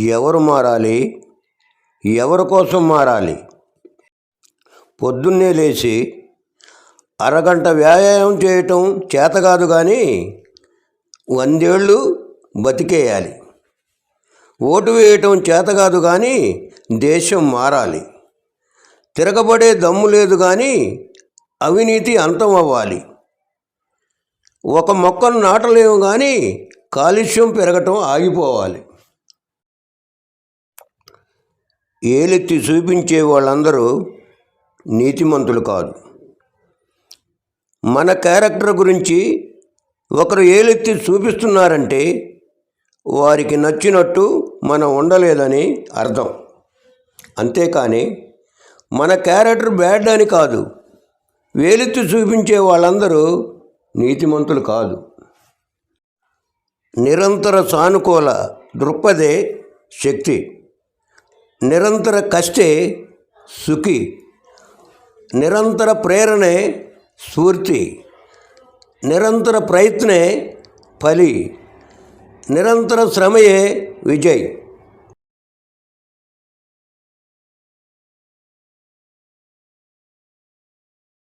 ఎవరు మారాలి? ఎవరి కోసం మారాలి? పొద్దున్నే లేచి అరగంట వ్యాయామం చేయటం చేత కాదు కానీ వందేళ్ళు బతికేయాలి. ఓటు వేయటం చేత కాదు కానీ దేశం మారాలి. తిరగబడే దమ్ము లేదు కానీ అవినీతి అంతం అవ్వాలి. ఒక మొక్కను నాటలేము కానీ కాలుష్యం పెరగటం ఆగిపోవాలి. ఏలెత్తి చూపించే వాళ్ళందరూ నీతిమంతులు కాదు. మన క్యారెక్టర్ గురించి ఒకరు ఏలెత్తి చూపిస్తున్నారంటే వారికి నచ్చినట్టు మనం ఉండలేదని అర్థం. అంతేకాని మన క్యారెక్టర్ బ్యాడ్ అని కాదు. వేలెత్తి చూపించే వాళ్ళందరూ నీతిమంతులు కాదు. నిరంతర సానుకూల దృక్పథే శక్తి. నిరంతర కష్టే సుఖి నిరంతర ప్రేరణೆ స్ఫూర్తి నిరంతర ప్రయత్నే ఫలి నిరంతర శ్రమయే విజయ్.